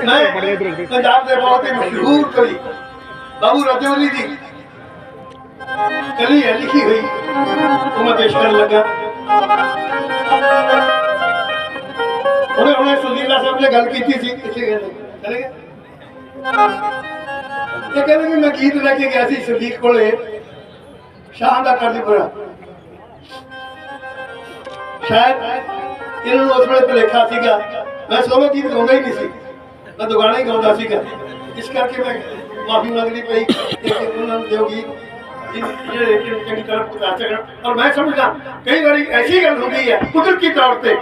ਨਹੀਂ ਪੰਜਾਬ ਦੇ ਬਹੁਤ ਹੀ ਮਸ਼ਹੂਰ ਕਵੀ ਬਾਬੂ ਰਜੌਲੀ ਦੀ ਕਲੀ ਹੈ ਲਿਖੀ ਹੋਈ ਉਹ ਮੈਂ ਪੇਸ਼ ਕਰਨ ਲੱਗਾ ਉਹਨੇ ਉਹਨੇ ਸੁਨੀਲਾ ਸਾਹਿਬ ਨੇ ਗੱਲ ਕੀਤੀ ਸੀ ਕਿੱਥੇ ਗਏ ਚਲੇ ਗਏ ਇਹ ਕਹਿੰਦੇ ਵੀ ਮੈਂ ਗੀਤ ਲੈ ਕੇ ਗਿਆ ਸੀ ਸੰਦੀਪ ਕੋਲੇ। ਸ਼ਾਮ ਦਾ ਕਰਦੀਪੁਰਾ ਸ਼ਾਇਦ ਇਹਨਾਂ ਨੂੰ ਉਸ ਵੇਲੇ ਭੁਲੇਖਾ ਸੀਗਾ। ਮੈਂ ਸੋਲੋ ਗੀਤ ਗਾਉਂਦਾ ਹੀ ਨਹੀਂ ਸੀ। ਮੈਂ ਦੁਗਾਣਾ ਹੀ ਗਾਉਂਦਾ ਸੀਗਾ। ਇਸ ਕਰਕੇ ਮੈਂ ਮਾਫੀ ਮੰਗਣੀ ਪਈ ਕਿ ਉਹਨਾਂ ਨੂੰ ਦਿਓ ਗੀਤ। ਜਿਹੜੇ ਕਿ ਚੰਗੀ ਤਰ੍ਹਾਂ ਪਹੁੰਚਾ ਸਕਣ ਔਰ ਮੈਂ ਸਮਝਦਾ, ਕਈ ਵਾਰੀ ਐਸੀ ਗੱਲ ਹੁੰਦੀ ਹੈ, ਕੁਦਰਤੀ ਤੌਰ ਤੇ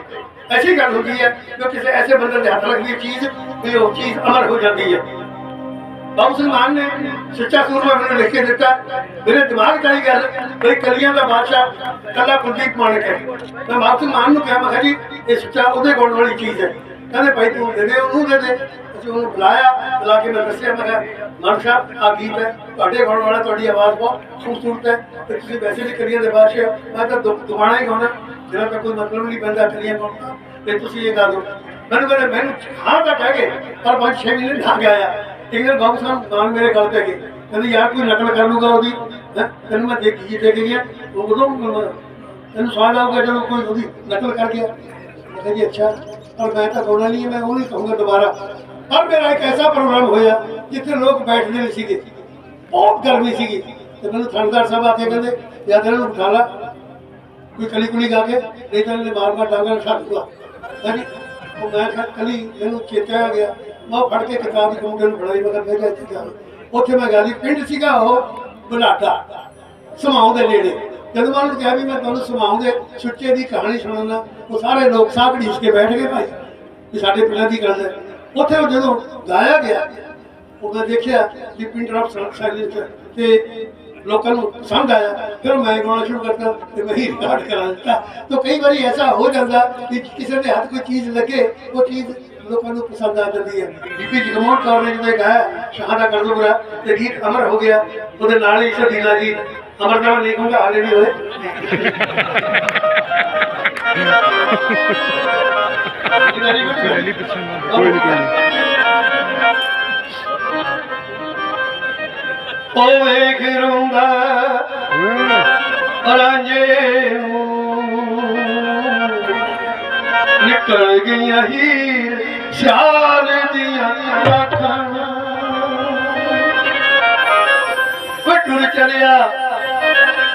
ਐਸੀ ਗੱਲ ਹੁੰਦੀ ਹੈ ਕਿ ਕਿਸੇ ਐਸੇ ਬੰਦੇ ਦੇ ਹੱਥ ਲੱਗਦੀ ਹੈ, ਚੀਜ਼ ਵੀ ਉਹ ਬਾਬੂ ਸਿੰਘ ਮਾਨ ਨੇ ਸੱਚਾ ਸੂਰਮਾ ਮੈਨੂੰ ਲਿਖ ਕੇ ਦਿੱਤਾ। ਮੇਰੇ ਦਿਮਾਗ 'ਚ ਆਈ ਗੱਲ, ਬਈ ਕਲੀਆਂ ਦਾ ਬਾਦਸ਼ਾਹ ਕੱਲਾ ਕੁਲਦੀਪ ਮਾਨਕ ਹੈ। ਮੈਂ ਬਾਬੂ ਸਿੰਘ ਮਾਨ ਨੂੰ ਕਿਹਾ, ਮੈਂ ਕਿਹਾ ਜੀ, ਇਹ ਸੱਚਾ ਉਹਦੇ ਗੁਣ ਵਾਲੀ ਚੀਜ਼ ਹੈ। ਕਹਿੰਦੇ ਭਾਈ ਤੂੰ ਦੇ ਦੇ, ਉਹਨੂੰ ਦੇ ਦੇ। ਅਸੀਂ ਉਹਨੂੰ ਬੁਲਾਇਆ, ਬੁਲਾ ਕੇ ਮੈਂ ਦੱਸਿਆ, ਮੈਂ ਕਿਹਾ, ਮਾਨ ਸਾਹਿਬ ਆ ਗੀਤ ਹੈ, ਤੁਹਾਡੇ ਗਾਉਣ ਵਾਲਾ, ਤੁਹਾਡੀ ਆਵਾਜ਼ ਬਹੁਤ ਖੂਬਸੂਰਤ ਹੈ ਤੇ ਤੁਸੀਂ ਵੈਸੇ ਵੀ ਕਲੀਆਂ ਦੇ ਬਾਦਸ਼ਾਹ ਮੈਂ ਤਾਂ ਦੁ- ਦੁਬਾਰਾ ਹੀ ਗਾਉਣਾ ਜਿਹੜਾ ਤਾਂ ਕੋਈ ਮਤਲਬ ਨਹੀਂ ਪੈਂਦਾ ਕਲੀਆਂ ਗਾਉਣ ਦਾ। ਤੇ ਤੁਸੀਂ ਇਹ ਗਾ ਦਿਓ। ਮੈਨੂੰ ਕਹਿੰਦੇ, ਮੈਨੂੰ ਹਾਂ ਤਾਂ ਕਹਿ ਗਏ, ਪਰ ਪੰਜ ਛੇ ਮਹੀਨੇ ਲੱਗ ਗਿਆ ਇੱਕ ਦਿਨ ਬਾਬੂ ਸਾਹਿਬ ਨਾਲ ਮੇਰੇ ਗੱਲ ਤੇ ਗਏ ਕਹਿੰਦੇ, ਯਾਰ ਕੋਈ ਨਕਲ ਕਰ ਲੂਗਾ ਉਹਦੀ। ਹੈਂ? ਤੈਨੂੰ ਮੈਂ ਦੇਖੀ ਜੀ, ਦੇਖ ਗਿਆ ਉਹ ਉਦੋਂ ਮ- ਤੈਨੂੰ ਸਵਾਦ ਆਊਗਾ ਜਦੋਂ ਕੋਈ ਉਹਦੀ ਨਕਲ ਕਰ ਗਿਆ। ਮੈਂ ਕਿਹਾ ਜੀ, ਅੱਛਾ। ਪਰ ਮੈਂ ਤਾਂ ਗਾਉਣਾ ਨਹੀਂ ਮੈਂ ਉਹ ਨਹੀਂ ਕਹੂੰਗਾ ਦੁਬਾਰਾ। ਪਰ ਮੇਰਾ ਇੱਕ ਐਸਾ ਪ੍ਰੋਗਰਾਮ ਹੋਇਆ, ਜਿੱਥੇ ਲੋਕ ਬੈਠਦੇ ਨਹੀਂ ਸੀਗੇ। ਬਹੁਤ ਗਰਮੀ ਸੀਗੀ। ਤੇ ਮੈਨੂੰ ਥਣਦਾਰ ਸਾਹਿਬ ਆ ਕੇ ਕਹਿੰਦੇ, ਯਾਰ, ਇਹਨਾਂ ਨੂੰ ਉਠਾ ਲਾ। ਕੋਈ ਕਲੀ ਕੁਲੀ ਗਾ ਕੇ, ਨਹੀਂ ਤਾਂ ਇਹਨੇ ਮਾਰ ਮਾਰ ਡਾਂਗਾ ਛੱਡ ਦੂਗਾ ਹਾਂਜੀ ਉਹ ਮੈਂ ਕਿਹਾ, ਕਲੀ ਮੈਨੂੰ ਚੇਤਾ ਆ ਗਿਆ। ਉਹ ਫੜ ਕੇ ਕਿਤਾਬ ਦੀ ਨੂੰ ਫੜਾਈ ਮੈਂ ਕਿਹਾ ਮੈਂ ਜਾ ਉੱਥੇ ਮੈਂ ਗਾਲੀ ਪਿੰਡ ਸੀਗਾ ਉਹ ਬੁਲਾਡਾ ਸਮਾਉ ਦੇ ਨੇੜੇ। ਜਦੋਂ ਮੈਂ ਉਹਨੂੰ ਕਿਹਾ ਵੀ ਮੈਂ ਤੁਹਾਨੂੰ ਸਮਾਉ ਦੇ ਸੁੱਚੇ ਦੀ ਕਹਾਣੀ ਸੁਣਾਉਣਾ ਉਹ ਸਾਰੇ ਲੋਕ ਸਾਹ ਘੜੀਸ ਕੇ ਬੈਠ ਗਏ ਭਾਈ, ਵੀ ਸਾਡੇ ਪਿੰਡਾਂ ਦੀ ਗੱਲ ਹੈ। ਉੱਥੇ ਉਹ ਜਦੋਂ ਗਾਇਆ ਗਿਆ, ਉਹ ਦੇਖਿਆ ਕਿ ਪਿੰਡ ਆਫ ਸਾਇਲੈਂਸ ਤੇ ਲੋਕਾਂ ਨੂੰ ਪਸੰਦ ਆਇਆ। ਫਿਰ ਮੈਂ ਗਾਉਣਾ ਸ਼ੁਰੂ ਕਰਤਾ ਤੇ ਮੈਂ ਹੀ ਰਿਕਾਰਡ ਕਰਾ ਦਿੱਤਾ। ਤਾਂ ਕਈ ਵਾਰੀ ਐਸਾ ਹੋ ਜਾਂਦਾ ਕਿ ਕਿਸੇ ਦੇ ਹੱਥ ਕੋਈ ਚੀਜ਼ ਲੱਗੇ, ਉਹ ਚੀਜ਼ ਲੋਕਾਂ ਨੂੰ ਪਸੰਦ ਆ ਜਾਂਦੀ ਹੈ। ਬੀਬੀ ਜਗਮੋਹਨ ਕੌਰ ਨੇ ਜਦੋਂ ਗਾਇਆ, ਸ਼ਹਾਦਾ ਕਰ ਦੋ ਤੇ ਗੀਤ ਅਮਰ ਹੋ ਗਿਆ, ਉਹਦੇ ਨਾਲ ਹੀ ਸ਼ਦੀਲਾ ਜੀ ਅਮਰਨਾਮ ਲਿਖੂਗਾ ਹਾਲੇ ਨਹੀਂ ਹੋਏ ਕੋਈ ਨਹੀਂ ਕੋਈ ਨਹੀਂ ਉਹ ਵੇਖ ਰੋਂਦਾ ਰਾਂਝੇ ਨੂੰ, ਨਿਕਲ ਗਈਆਂ ਹੀਰ चढ़िया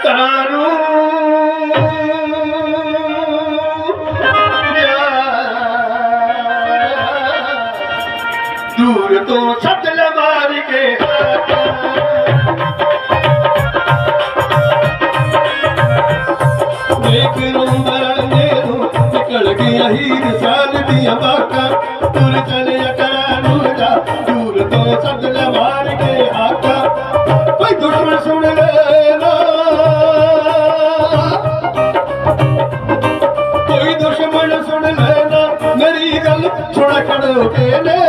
तारू। तूं सचल मारे साल ਮੇਰੀ ਗੱਲ ਸੁਣ ਕੇ ਨੇੜੇ।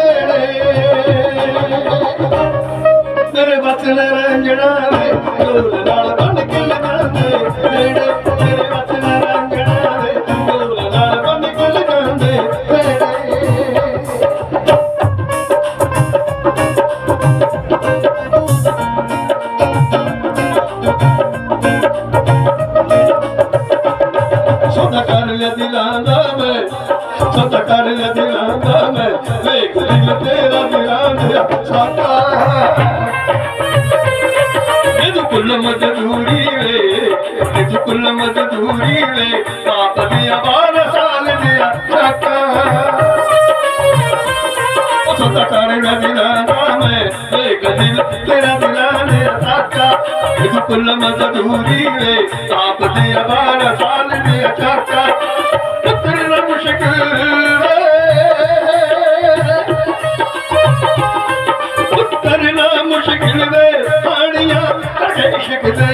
ਮੇਰੇ ਵਚਨ ਰੰਜਣਾ ਵੇ ਢੋਲ ਨਾਲ ਕੁੱਲ ਮਜਦੂਰੀ ਵੇ ਇਹ ਕੁੱਲ ਮਜਦੂਰੀ ਵੇ ਪਾਪ ਦੀਆਂ ਬਾਰ ਸਾਲ ਦਿਆ ਸਾਕਾ ਉਹ ਸਦਾ ਕਰ ਲਿਆ ਮੈਂ ਵੇਖ ਦਿਲ ਤੇਰਾ ਦਿਲਾਂ ਦਾ ਸਾਕਾ ਇਹ ਕੁੱਲ ਮਜਦੂਰੀ ਵੇ ਪਾਪ ਦੀਆਂ ਬਾਰ ਸਾਲ ਦਿਆ ਸਾਕਾ Amen.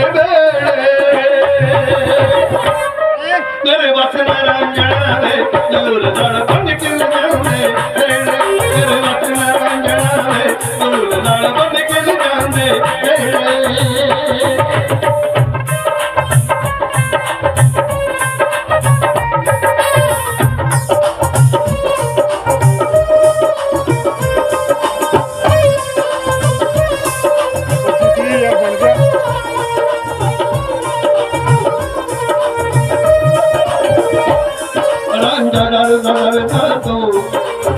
ਤੋਂ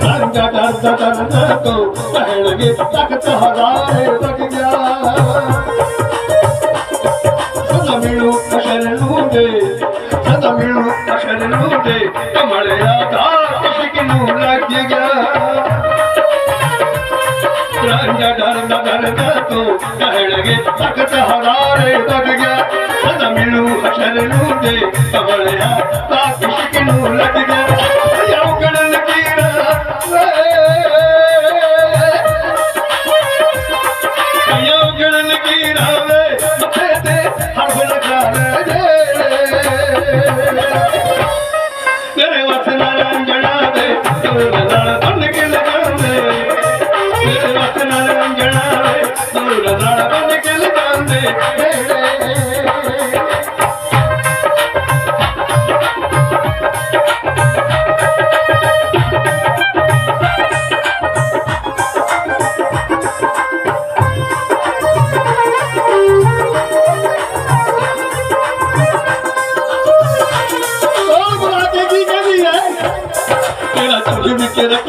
ਰਾਂਝਾ ਡਰ ਡਰ ਡਰ ਡਰ ਤਖਤ ਹਜ਼ਾਰੇ ਵਗ ਗਿਆ ਸਦਾ ਮਿਲੂ ਅਸ਼ਰ ਨੂੰ ਦੇ ਸਦਾ ਮਿਲੂ ਅਸ਼ਰ ਨੂੰ ਦੇ ਕਮਲਿਆ ਦਾ ਕਿਸ਼ਕ ਨੂੰ ਲੱਗ ਗਿਆ। جان جا در بدل تو ڈھلگے سخت ہڑارے تے کے اتے ملوں ہڑلوں تے ہولیا تا کس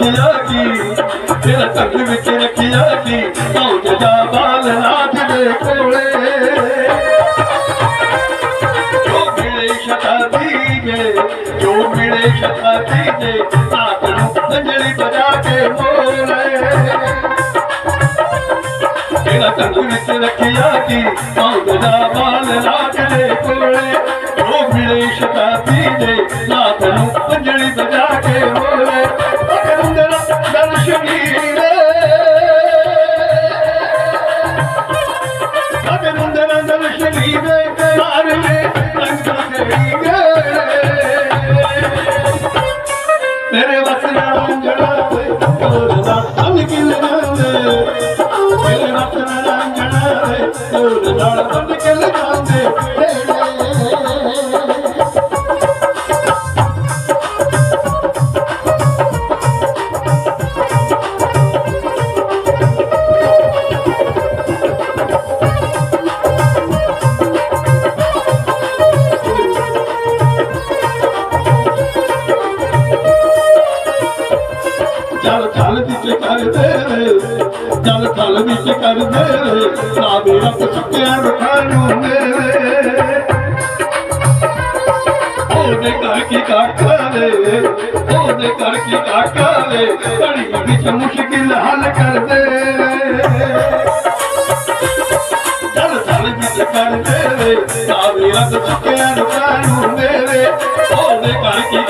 ਰੱਖਿਆ ਕੀ ਤੇਰਾ ਝੁੱਲ ਵਿੱਚ ਰੱਖਿਆ ਕੀ ਪਹੁੰਚ ਜਾ ਬਾਲ ਨਾਥ ਦੇ ਕੋਲੇ। ਜੋ ਮਿਲੇ ਸ਼ਤਾਬੀ ਦੇ ਜੋ ਮਿਲੇ ਸ਼ਤਾਬੀ ਦੇ ਆਪ ਨੂੰ ਅੰਜਲੀ ਬਜਾ ਕੇ ਮੋਲੇ ਤੇਰਾ ਝੁੱਲ ਵਿੱਚ ਰੱਖਿਆ ਕੀ ਪਹੁੰਚ ਜਾ ਬਾਲ ਨਾਥ ਦੇ ਕੋਲੇ। ਤੇਰਾ ਕਰਦੇ ਚੱਲ ਥਲ ਵਿੱਚ ਕਰਦੇ ਨਾ। ਮੇਰਾ ਸੁੱਕਿਆ ਰਖਾਂ ਮੇਰੇ ਉਹਦੇ ਘਰ ਕੀ ਕਾਕਾ ਵੇ ਉਹਦੇ ਘਰ ਕੀ ਕਾਕਾ ਵੇ ਬੜੀ ਵਿੱਚ ਮੁਸ਼ਕਿਲ ਹੱਲ ਕਰਦੇ ਚੱਲ ਚੱਲ ਵਿੱਚ ਕਰਦੇ ਵੇ ਨਾ ਮੇਰਾ ਸੁੱਕਿਆ ਰਖਾਂ ਨੂੰ। ਮੇਰੇ ਉਹਦੇ ਘਰ ਕੀ